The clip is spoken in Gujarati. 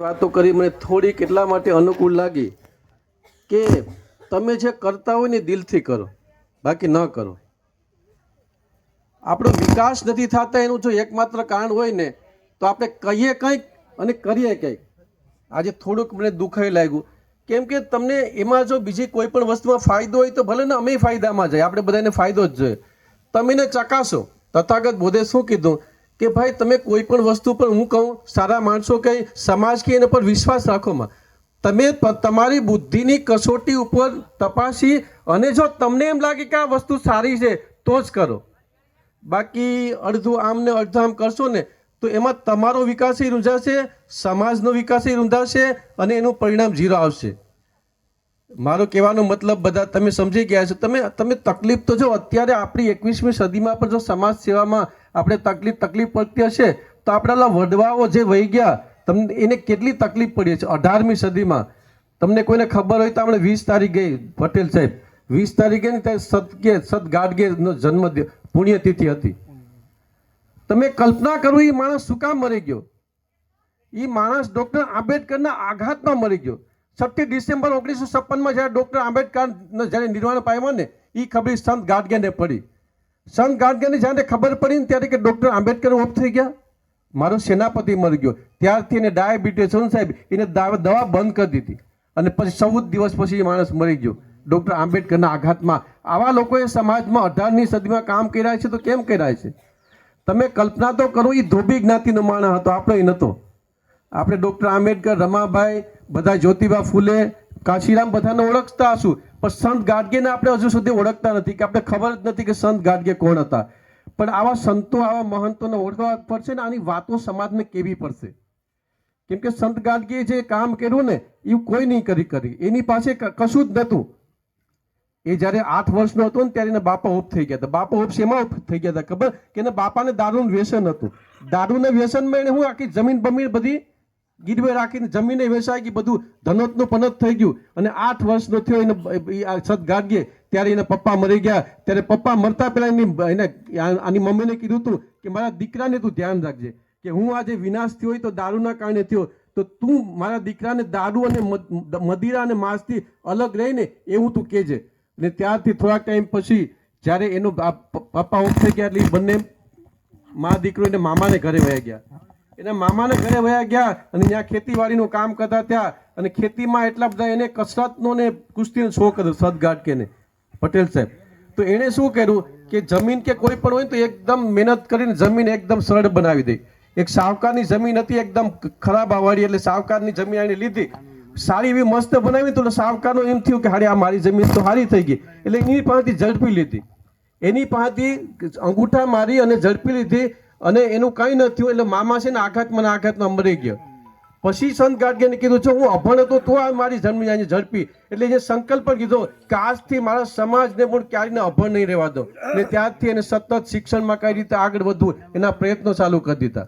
વાતો કરી મને થોડીક એટલા માટે અનુકૂળ લાગી કે તમે જે કરતા હોય ને દિલથી કરો, બાકી ન કરો. આપણો વિકાસ નથી થતા, એનું જો એકમાત્ર કારણ હોય ને, તો આપણે કહીએ કંઈક અને કરીએ કંઈક. આજે થોડુંક મને દુઃખાઈ લાગ્યું. કેમ કે તમને એમાં જો બીજી કોઈ પણ વસ્તુમાં ફાયદો હોય તો ભલે ને અમે ફાયદામાં જાય આપણે બધાને ફાયદો જ જોઈએ. તમે ચકાસો. તથાગત બોધે શું કીધું? કે ભાઈ તમે કોઈ પણ વસ્તુ પર હું કહું, સારા માણસો કહે સમાજ કે એના પર વિશ્વાસ રાખોમાં તમે તમારી બુદ્ધિની કસોટી ઉપર તપાસી અને જો તમને એમ લાગે કે આ વસ્તુ સારી છે, તો જ કરો. બાકી અડધું આમ ને અડધું આમ કરશો ને, તો એમાં તમારો વિકાસ રૂંધાશે સમાજનો વિકાસ રૂંધાશે અને એનું પરિણામ ઝીરો આવશે. મારો કહેવાનો મતલબ બધા તમે સમજી ગયા છો. તમે તમે તકલીફ તો જો અત્યારે આપણી એકવીસમી સદીમાં પણ જો સમાજ સેવામાં આપણે તકલીફ તકલીફ પડતી હશે, તો આપણા વડવાઓ જે વહી ગયા તમને એને કેટલી તકલીફ પડી છે અઢારમી સદીમાં. તમને કોઈને ખબર હોય તો આપણે વીસ તારીખ ગઈ પટેલ સાહેબ, વીસ તારીખે ને ત્યારે સદગે સદ ગાડગેનો જન્મ પુણ્યતિથિ હતી. તમે કલ્પના કરો એ માણસ શું કામ મરી ગયો? એ માણસ ડૉક્ટર આંબેડકરના આઘાતમાં મરી ગયો. છઠ્ઠી ડિસેમ્બર ઓગણીસો છપ્પનમાં જ્યારે ડૉક્ટર આંબેડકર જ્યારે નિર્વાણ પામ્યો ને એ ખબર સંત ગાડગેને પડી. સંત ગાડગેને જ્યારે ખબર પડી ને ત્યારે કે ડૉક્ટર આંબેડકર ઓફ થઈ ગયા, મારો સેનાપતિ મરી ગયો. ત્યારથી એને ડાયાબિટીસ સાહેબ, એને દવા બંધ કરી દીધી. અને પછી ચૌદ દિવસ પછી માણસ મરી ગયો. ડૉક્ટર આંબેડકરના આઘાતમાં. આવા લોકોએ સમાજમાં અઢારમી સદીમાં કામ કર્યા છે તો કેમ કર્યા છે? તમે કલ્પના તો કરો એ ધોબી જ્ઞાતિનો માણસ હતો, આપણે એ નહોતો. આપણે ડૉક્ટર આંબેડકર, રમાભાઈ બધા જ્યોતિબા ફૂલે, કાશીરામ બધાને ઓળખતા હશું. પણ સંત ગાડગેને આપણે હજુ સુધી ઓળખતા નથી, કે આપણે ખબર જ નથી કે સંત ગાડગે કોણ હતા. પણ આવા સંતો, આવા મહંતોને ઓળખવા પડશે ને આની વાતો સમાજને કેવી પડશે? કેમ કે સંત ગાડગીએ જે કામ કર્યું ને એવું કોઈ નહીં કરી કરી. એની પાસે કશું જ નહોતું. એ જ્યારે આઠ વર્ષનો હતો ને, ત્યારે એના બાપા ઓફ થઈ ગયા હતા. બાપા ઓફ શેમાં ઓફ થઈ ગયા હતા ખબર? કે એના બાપાને દારૂનું વ્યસન હતું. દારૂના વ્યસનમાં એને હું આખી જમીન બમીન બધી ગીરવે રાખીને જમીને વેચાઈ કે બધું ધનોતનું પનત થઈ ગયું. અને આઠ વર્ષનો થયો એને છત એ આ ત્યારે એના પપ્પા મરી ગયા. ત્યારે પપ્પા મરતા પહેલા એની એને આની મમ્મીને કીધું હતું કે મારા દીકરાને તું ધ્યાન રાખજે. કે હું આજે વિનાશ થયો હોય તો દારૂના કારણે થયો તો તું મારા દીકરાને દારૂ અને મદ- મદિરા અને માંસથી અલગ રહીને એવું તું કહેજે. અને ત્યારથી થોડાક ટાઈમ પછી જ્યારે એનો પપ્પા ઓફ થઈ ગયા એટલે બંને મા દીકરો એને મામાને ઘરે વહી ગયા. એના મામાને ઘરે વયા ગયા અને ત્યાં ખેતીવાડીનું કામ કરતા ત્યાં અને ખેતીમાં એટલા બધા એને કસરતનો ને કુસ્તીનો શોખ હતો સદગાટ કેને પટેલ સાહેબ, તો એણે શું કર્યું કે જમીન કે કોઈ પણ હોય તો એકદમ મહેનત કરીને જમીન એકદમ સરળ બનાવી દે એક સાવકારની જમીન હતી એકદમ ખરાબ આવાડી એટલે સાવકારની જમીન આને લીધી. સારી એવી મસ્ત બનાવી તો સાવકારનો એમ થયું કે હારે આ મારી જમીન તો સારી થઈ ગઈ. એટલે એની પાસેથી ઝડપી લીધી. એની પાસેથી અંગૂઠા મારી અને ઝડપી લીધી અને એનું કંઈ ન થયું એટલે મામા છે ને આઘાતમાં મને આઘાતમાં મરી ગયો. પછી સંત ગાડગેને કીધું છે હું અભણ હતો, તો આ મારી જન્મ ઝડપી. એટલે જે સંકલ્પ કીધો કે આજથી મારા સમાજને પણ ક્યારેય અભણ નહીં રહેવા દો. ને ત્યારથી એને સતત શિક્ષણમાં કઈ રીતે આગળ વધવું, એના પ્રયત્નો ચાલુ કરી દીધા.